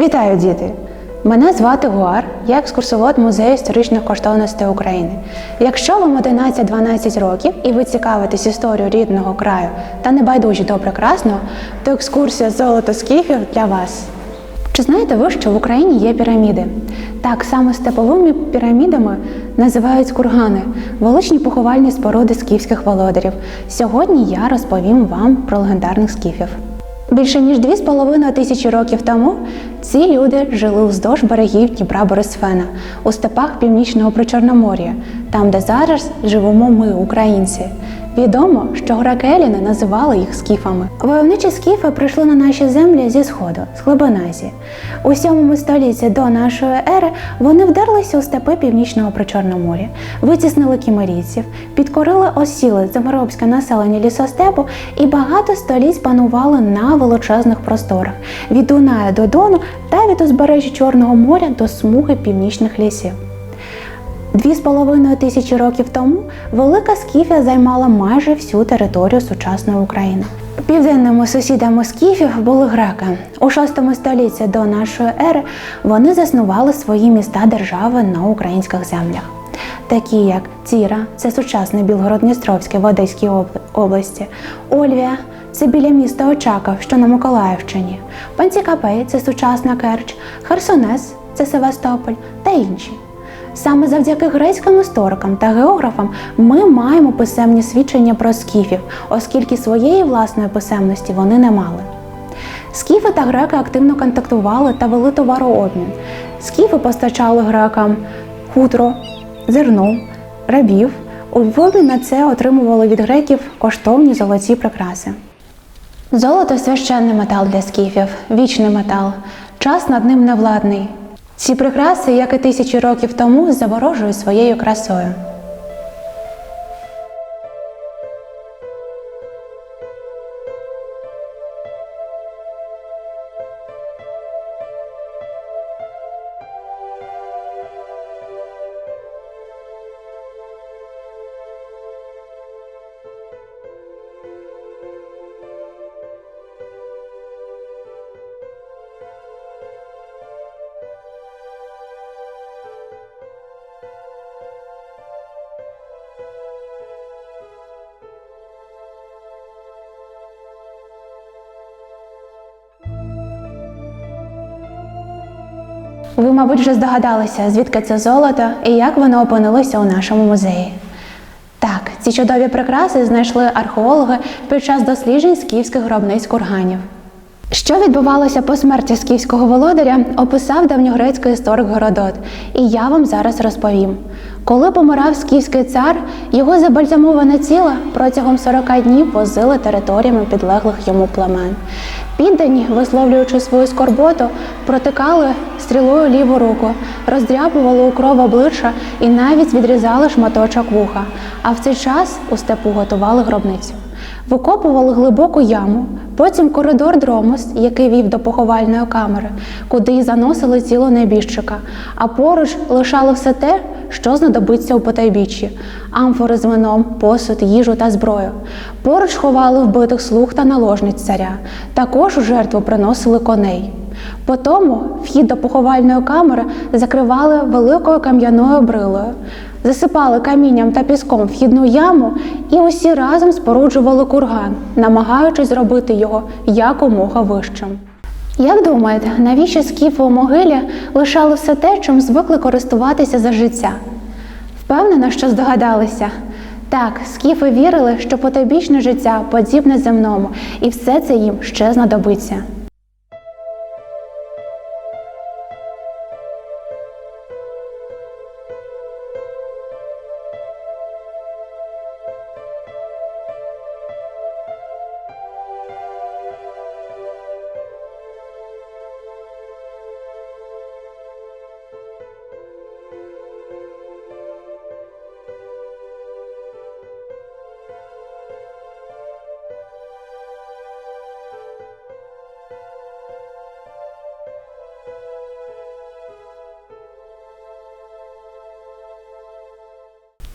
Вітаю, діти! Мене звати Гуар, я екскурсовод Музею історичних коштовностей України. Якщо вам 11-12 років і ви цікавитесь історією рідного краю та не байдужі до прекрасного, то екскурсія золото скіфів для вас. Чи знаєте ви, що в Україні є піраміди? Так саме степовими пірамідами називають кургани, величні поховальні споруди скіфських володарів. Сьогодні я розповім вам про легендарних скіфів. Більше ніж дві з половиною тисячі років тому ці люди жили вздовж берегів Дніпра Борисфена у степах північного Причорномор'я, там, де зараз живемо ми, українці. Відомо, що гракеліни називали їх скіфами. Войовничі скіфи прийшли на наші землі зі сходу, з глибин Азії. У 7 столітті до нашої ери вони вдерлися у степи північного Причорномор'я, витіснили кімерійців, підкорили осіле заморобське населення лісостепу і багато століть панували на величезних просторах від Дуная до Дону та від узбережжя Чорного моря до смуги північних лісів. Дві з половиною тисячі років тому Велика Скіфія займала майже всю територію сучасної України. Південними сусідами скіфів були греки. У VI столітті до нашої ери вони заснували свої міста держави на українських землях, такі як Тіра, це сучасний Білгород-Дністровський в Одеській області, Ольвія це біля міста Очаков, що на Миколаївщині, Панцікапей це сучасна Керч, Херсонес це Севастополь та інші. Саме завдяки грецьким історикам та географам ми маємо писемні свідчення про скіфів, оскільки своєї власної писемності вони не мали. Скіфи та греки активно контактували та вели товарообмін. Скіфи постачали грекам хутро, зерно, рабів. У на це отримували від греків коштовні золоті прикраси. Золото священний метал для скіфів, вічний метал, час над ним невладний. Ці прикраси, як і тисячі років тому, заворожують своєю красою. Ви, мабуть, вже здогадалися, звідки це золото і як воно опинилося у нашому музеї. Так, ці чудові прикраси знайшли археологи під час досліджень скіфських гробниць курганів. Що відбувалося по смерті скіфського володаря, описав давньогрецький історик Городот, і я вам зараз розповім. Коли помирав скіфський цар, його забальзамоване тіло протягом 40 днів возили територіями підлеглих йому племен. Піддані, висловлюючи свою скорботу, протикали стрілою ліву руку, роздряпували у кров обличчя і навіть відрізали шматочок вуха. А в цей час у степу готували гробницю. Викопували глибоку яму, потім коридор дромос, який вів до поховальної камери, куди й заносили тіло небіжчика, а поруч лишали все те, що знадобиться у потайбіччі: амфори з вином, посуд, їжу та зброю. Поруч ховали вбитих слуг та наложниць царя. Також у жертву приносили коней. Потому вхід до поховальної камери закривали великою кам'яною брилою, засипали камінням та піском вхідну яму і усі разом споруджували курган, намагаючись зробити його якомога вищим. Як думаєте, навіщо скіфи у могилі лишали все те, чим звикли користуватися за життя? Впевнена, що здогадалися. Так, скіфи вірили, що потойбічне життя подібне земному, і все це їм ще знадобиться.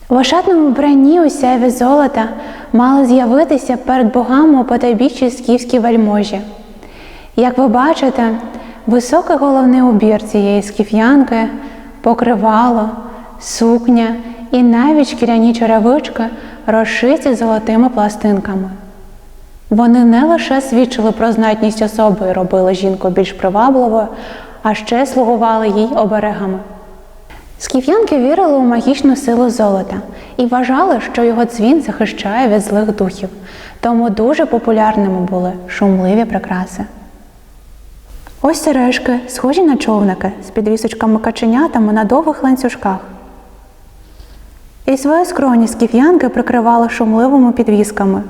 В ошатному вбранні у золота мали з'явитися перед богами у потайбіччі скіфські вельможі. Як ви бачите, Високий головний убір цієї скіф'янки, покривало, сукня і навіть шкіряні черевички розшиті золотими пластинками. Вони не лише свідчили про знатність особи і робили жінку більш привабливою, а ще слугували їй оберегами. Скіф'янки вірили у магічну силу золота і вважали, що його дзвін захищає від злих духів, тому дуже популярними були шумливі прикраси. Ось сережки, схожі на човники з підвісочками каченятами на довгих ланцюжках. І свої скроні скіф'янки прикривали шумливими підвісками.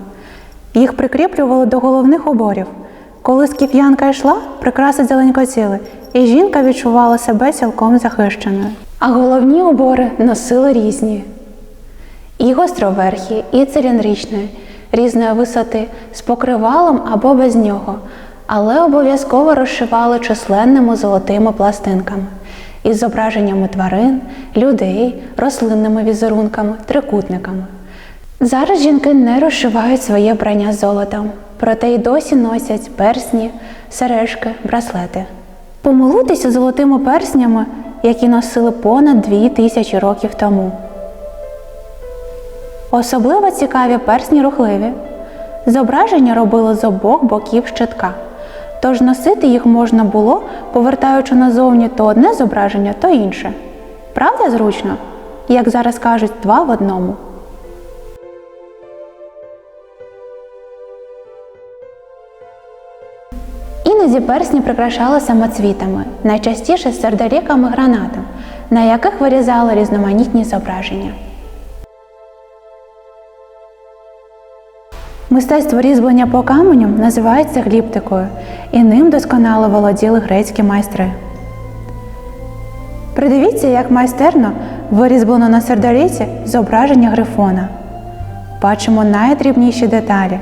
Їх прикріплювали до головних уборів. Коли скіф'янка йшла, прикраси зеленькоціли, і жінка відчувала себе цілком захищеною. А головні убори носили різні. І гостроверхі, і циліндричні, різної висоти, з покривалом або без нього, але обов'язково розшивали численними золотими пластинками із зображеннями тварин, людей, рослинними візерунками, трикутниками. Зараз жінки не розшивають своє брання золотом, проте й досі носять персні, сережки, браслети. Помилутися золотими перснями, які носили понад дві тисячі років тому. Особливо цікаві персні рухливі. Зображення робили з обох боків щитка, тож носити їх можна було, повертаючи назовні то одне зображення, то інше. Правда зручно? Як зараз кажуть, два в одному. Іноді персні прикрашали самоцвітами, найчастіше сердоліками гранатом, на яких вирізали різноманітні зображення. Мистецтво різьблення по каменю називається гліптикою, і ним досконало володіли грецькі майстри. Придивіться, як майстерно вирізблено на сердоліці зображення грифона. Бачимо найдрібніші деталі,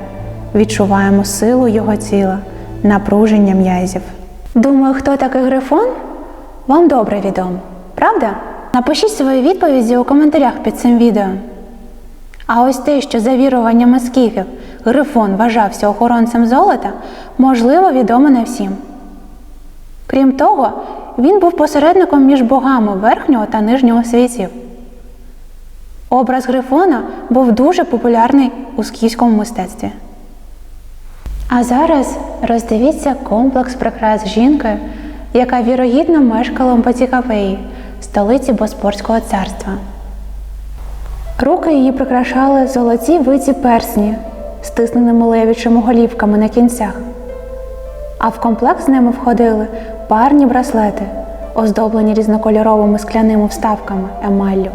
відчуваємо силу його тіла, напруження м'язів. Думаю, хто такий грифон? Вам добре відомо, правда? Напишіть свої відповіді у коментарях під цим відео. А ось те, що за віруваннями скіфів Грифон вважався охоронцем золота, можливо, відомо не всім. Крім того, він був посередником між богами верхнього та нижнього світів. Образ Грифона був дуже популярний у скіфському мистецтві. А зараз роздивіться комплекс прикрас жінки, яка вірогідно мешкала в Батікавеї, столиці Боспорського царства. Руки її прикрашали золоті виті персні, стисненими левічими голівками на кінцях, а в комплект з ними входили парні браслети, оздоблені різнокольоровими скляними вставками емаллю.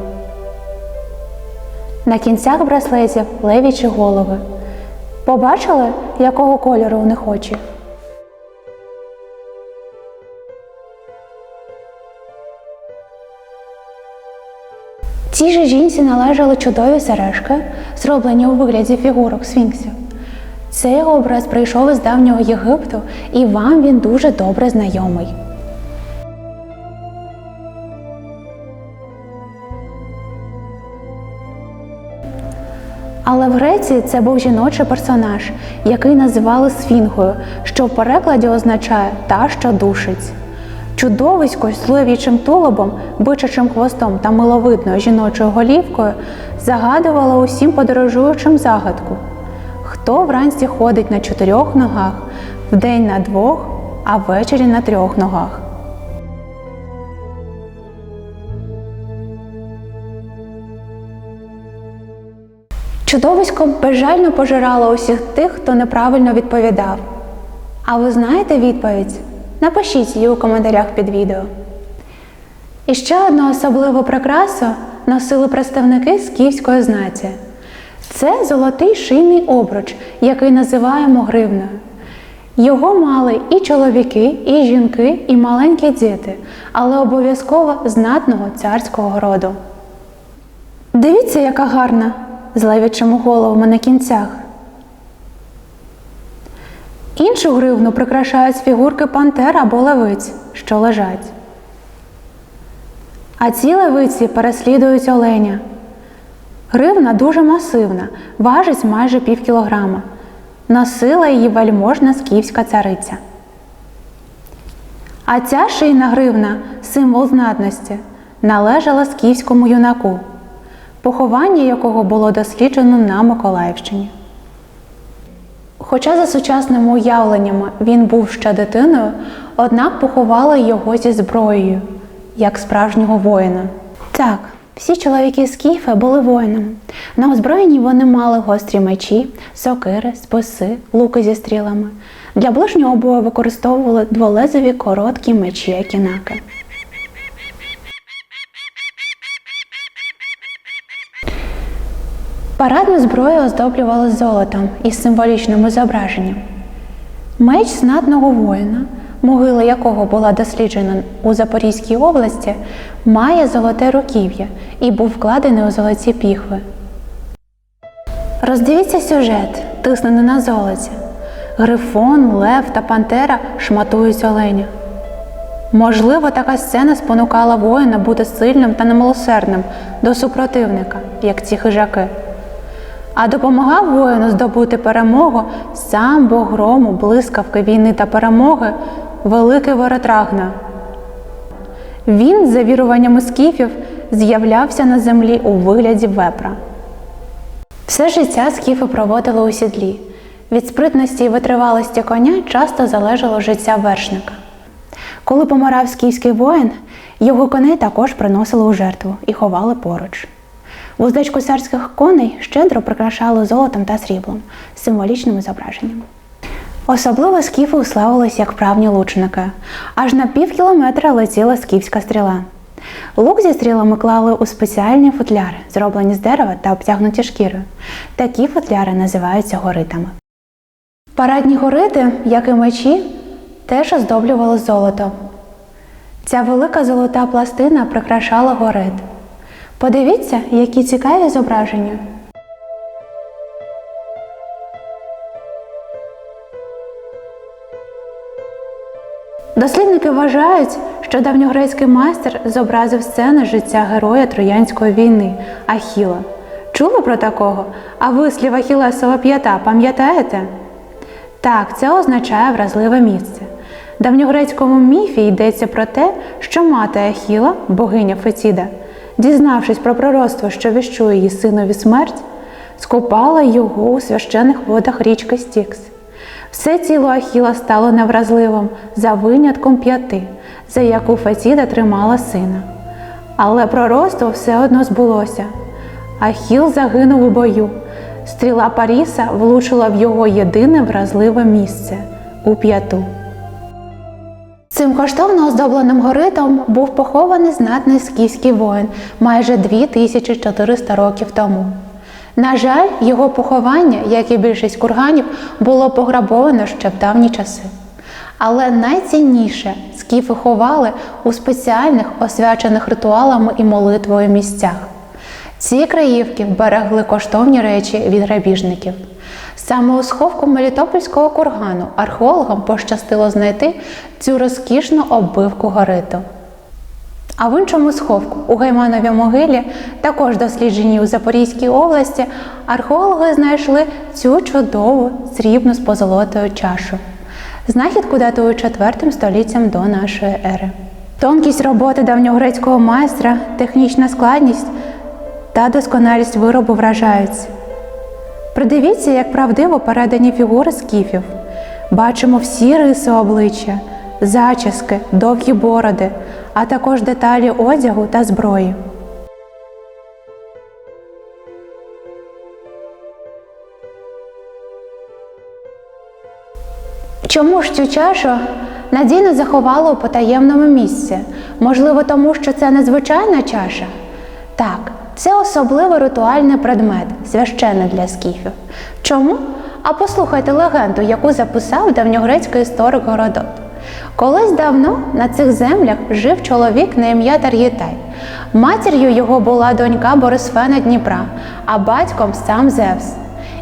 На кінцях браслетів левічі голови. Побачили, якого кольору у них очі? Цій же жінці належали чудові сережки, зроблені у вигляді фігурок сфінксів. Цей образ прийшов із давнього Єгипту, і вам він дуже добре знайомий. Але в Греції це був жіночий персонаж, який називали сфінгою, що в перекладі означає та, що душить. Чудовисько з левічим тулубом, бичачим хвостом та миловидною жіночою голівкою загадувало усім подорожуючим загадку, хто вранці ходить на чотирьох ногах, вдень на двох, а ввечері на трьох ногах. Чудовисько безжально пожирало усіх тих, хто неправильно відповідав. А ви знаєте відповідь? Напишіть її у коментарях під відео. І ще одну особливу прикрасу носили представники скіфської знаті. Це золотий шийний обруч, який називаємо гривною. Його мали і чоловіки, і жінки, і маленькі діти, але обов'язково знатного царського роду. Дивіться, яка гарна, з левічими головами на кінцях. Іншу гривну прикрашають фігурки пантер або левиць, що лежать. А ці левиці переслідують оленя. Гривна дуже масивна, важить майже пів кілограма. Носила її вельможна скіфська цариця. А ця шийна гривна, символ знатності, належала скіфському юнаку, поховання якого було досліджено на Миколаївщині. Хоча за сучасними уявленнями він був ще дитиною, однак поховали його зі зброєю, як справжнього воїна. Так, всі чоловіки з скіфи були воїнами. На озброєнні вони мали гострі мечі, сокири, списи, луки зі стрілами. Для ближнього бою використовували дволезові короткі мечі акінаки. Парадну зброю оздоблювали золотом із символічним зображенням. Меч знатного воїна, могила якого була досліджена у Запорізькій області, має золоте руків'я і був вкладений у золоті піхви. Роздивіться сюжет, тиснений на золоті. Грифон, лев та пантера шматують оленя. Можливо, така сцена спонукала воїна бути сильним та немилосердним до супротивника, як ці хижаки. А допомагав воїну здобути перемогу сам Бог грому, блискавки війни та перемоги, великий Воротрагна. Він, за віруваннями скіфів, з'являвся на землі у вигляді вепра. Все життя скіфи проводили у сідлі. Від спритності і витривалості коня часто залежало життя вершника. Коли помирав скіфський воїн, його коней також приносили у жертву і ховали поруч. Вуздечку царських коней щедро прикрашали золотом та сріблом з символічними зображеннями. Особливо скіфи уславились як вправні лучники. Аж на пів кілометра летіла скіфська стріла. Лук зі стрілами клали у спеціальні футляри, зроблені з дерева та обтягнуті шкірою. Такі футляри називаються горитами. Парадні горити, як і мечі, теж оздоблювали золотом. Ця велика золота пластина прикрашала горит. Подивіться, які цікаві зображення. Дослідники вважають, що давньогрецький майстер зобразив сцени життя героя Троянської війни Ахіла. Чули про такого? А вислів Ахілесова п'ята пам'ятаєте? Так, це означає вразливе місце. В давньогрецькому міфі йдеться про те, що мати Ахіла, богиня Фетіда, дізнавшись про пророцтво, що віщує її синові смерть, скупала його у священих водах річки Стікс. Все тіло Ахіла стало невразливим за винятком п'яти, за яку Фетіда тримала сина. Але пророцтво все одно збулося. Ахіл загинув у бою. Стріла Паріса влучила в його єдине вразливе місце у п'яту. Цим коштовно оздобленим горитом був похований знатний скіфський воїн майже 2400 років тому. На жаль, його поховання, як і більшість курганів, було пограбовано ще в давні часи. Але найцінніше скіфи ховали у спеціальних освячених ритуалами і молитвою місцях. Ці краївки берегли коштовні речі від грабіжників. Саме у сховку Мелітопольського кургану археологам пощастило знайти цю розкішну оббивку гориту. А в іншому сховку у Гаймановій могилі, також дослідженій у Запорізькій області, археологи знайшли цю чудову срібну з позолотою чашу. Знахідку датують 4 століттям до нашої ери. Тонкість роботи давньогрецького майстра, технічна складність та досконалість виробу вражаються. Придивіться, як правдиво передані фігури скіфів. Бачимо всі риси обличчя, зачіски, довгі бороди, а також деталі одягу та зброї. Чому ж цю чашу надійно заховали у потаємному місці? Можливо, тому що це незвичайна чаша? Так, це особливий ритуальний предмет, священний для скіфів. Чому? А послухайте легенду, яку записав давньогрецький історик Городот. Колись давно на цих землях жив чоловік на ім'я Тар'єтай. Матір'ю його була донька Борисфена Дніпра, а батьком сам Зевс.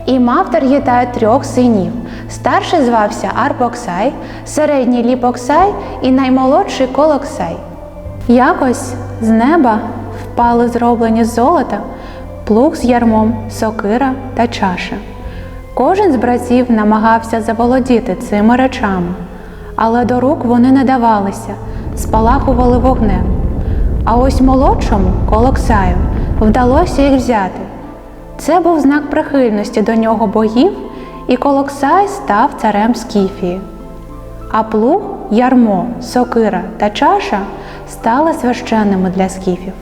І мав Тар'єтай трьох синів. Старший звався Арпоксай, середній Ліпоксай і наймолодший Колоксай. Якось з неба впали зроблені з золота плуг з ярмом, сокира та чаша. Кожен з братів намагався заволодіти цими речами, але до рук вони не давалися, спалахували вогнем. А ось молодшому Колоксаю вдалося їх взяти. Це був знак прихильності до нього богів, і Колоксай став царем Скіфії. А плуг, ярмо, сокира та чаша стали священними для скіфів.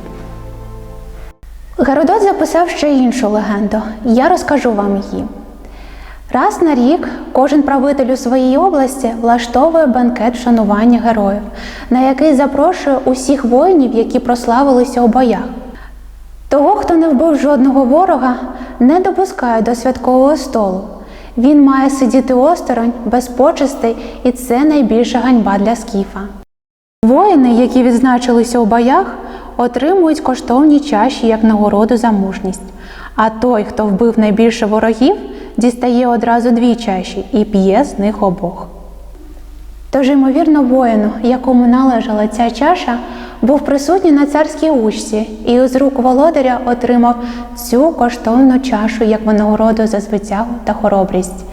Геродот записав ще іншу легенду. і Я розкажу вам її. Раз на рік кожен правитель у своїй області влаштовує банкет вшанування героїв, на який запрошує усіх воїнів, які прославилися у боях. Того, хто не вбив жодного ворога, не допускають до святкового столу. Він має сидіти осторонь, без почестей, і це найбільша ганьба для скіфа. Воїни, які відзначилися у боях, отримують коштовні чаші як нагороду за мужність. А той, хто вбив найбільше ворогів, дістає одразу дві чаші і п'є з них обох. Тож, ймовірно, воїну, якому належала ця чаша, був присутній на царській учці і з рук володаря отримав цю коштовну чашу як винагороду за звитягу та хоробрість.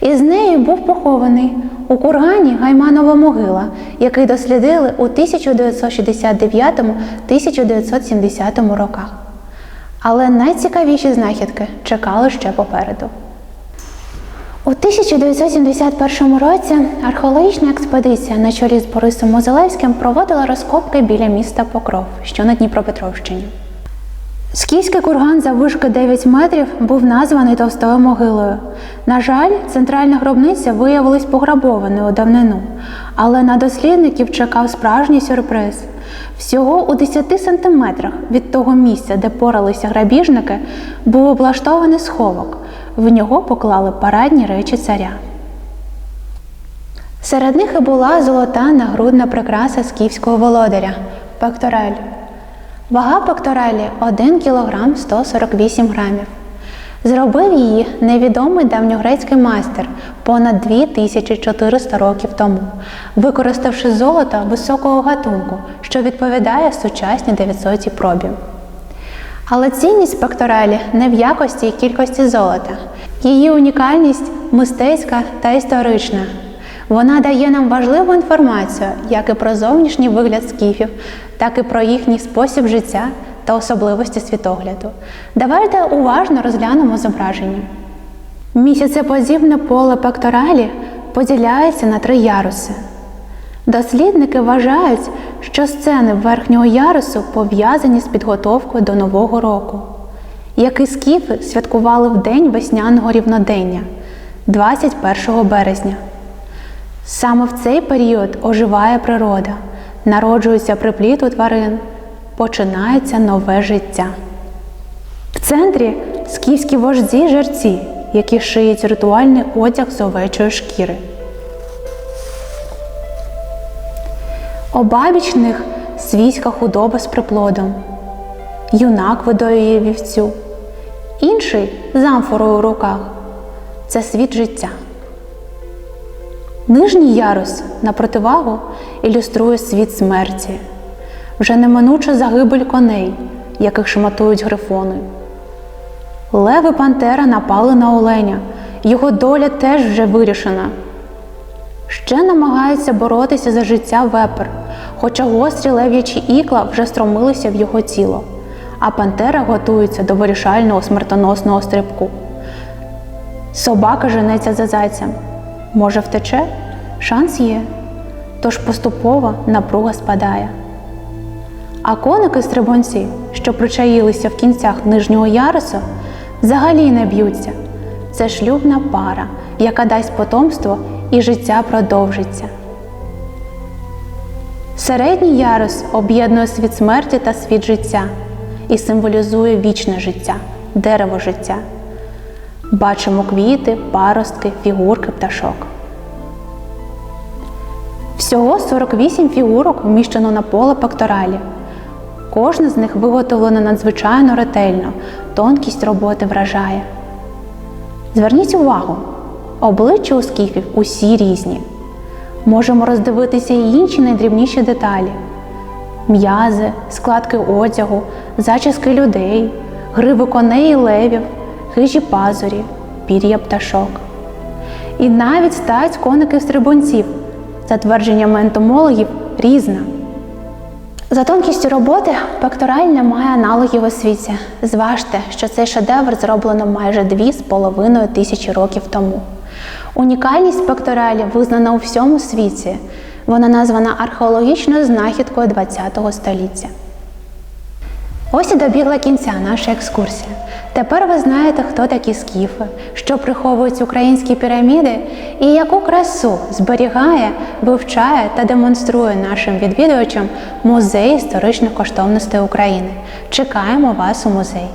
І з нею був похований у кургані Гайманова могила, який дослідили у 1969-1970 роках. Але найцікавіші знахідки чекали ще попереду. У 1971 році археологічна експедиція на чолі з Борисом Мозелевським проводила розкопки біля міста Покров, що на Дніпропетровщині. Скіфський курган заввишки 9 метрів був названий товстою могилою. На жаль, центральна гробниця виявилась пограбованою у давнину, але на дослідників чекав справжній сюрприз. Всього у 10 сантиметрах від того місця, де поралися грабіжники, був облаштований сховок. В нього поклали парадні речі царя. Серед них і була золота нагрудна прикраса скіфського володаря пектораль. Вага пекторалі 1 кг 148 грамів. Зробив її невідомий давньогрецький майстер понад 2400 років тому, використавши золото високого гатунку, що відповідає сучасній 900 пробі. Але цінність пекторалі не в якості і кількості золота. Її унікальність мистецька та історична. Вона дає нам важливу інформацію як і про зовнішній вигляд скіфів, так і про їхній спосіб життя та особливості світогляду. Давайте уважно розглянемо зображення. Місяцеподібне поле пекторалі поділяється на три яруси. Дослідники вважають, що сцени верхнього ярусу пов'язані з підготовкою до Нового року, який скіфи святкували в день весняного рівнодення 21 березня. Саме в цей період оживає природа, народжується припліт у тварин, починається нове життя. В центрі скіфські вожді жерці, які шиють ритуальний одяг з овечої шкіри. Обабіч них свійська худоба з приплодом, юнак видоює вівцю, інший з амфорою у руках це світ життя. Нижній ярус на противагу ілюструє світ смерті, вже неминуча загибель коней, яких шматують грифони. Леви Пантера напали на оленя, його доля теж вже вирішена. Ще намагається боротися за життя вепер, хоча гострі лев'ячі ікла вже стромилися в його тіло, а пантера готується до вирішального смертоносного стрибку. Собака женеться за зайцем. Може, втече? Шанс є. Тож поступово напруга спадає. А коники стрибунці, що причаїлися в кінцях нижнього ярусу, взагалі не б'ються. Це шлюбна пара, яка дасть потомство і життя продовжиться. Середній ярус об'єднує світ смерті та світ життя і символізує вічне життя, дерево життя. Бачимо квіти, паростки, фігурки пташок. Всього 48 фігурок вміщено на поле пекторалі. Кожна з них виготовлена надзвичайно ретельно, тонкість роботи вражає. Зверніть увагу, обличчя у скіфів усі різні. Можемо роздивитися і інші найдрібніші деталі: м'язи, складки одягу, зачіски людей, гриви коней і левів, хижі пазурі, пір'я пташок. І навіть стать коників стрибунців за твердженнями ентомологів, різна. За тонкістю роботи пектораль не має аналогів у світі. Зважте, що цей шедевр зроблено майже дві з половиною тисячі років тому. Унікальність пекторалі визнана у всьому світі. Вона названа археологічною знахідкою ХХ століття. Ось і добігла кінця наша екскурсія. Тепер ви знаєте, хто такі скіфи, що приховують українські піраміди і яку красу зберігає, вивчає та демонструє нашим відвідувачам музей історичних коштовностей України. Чекаємо вас у музей.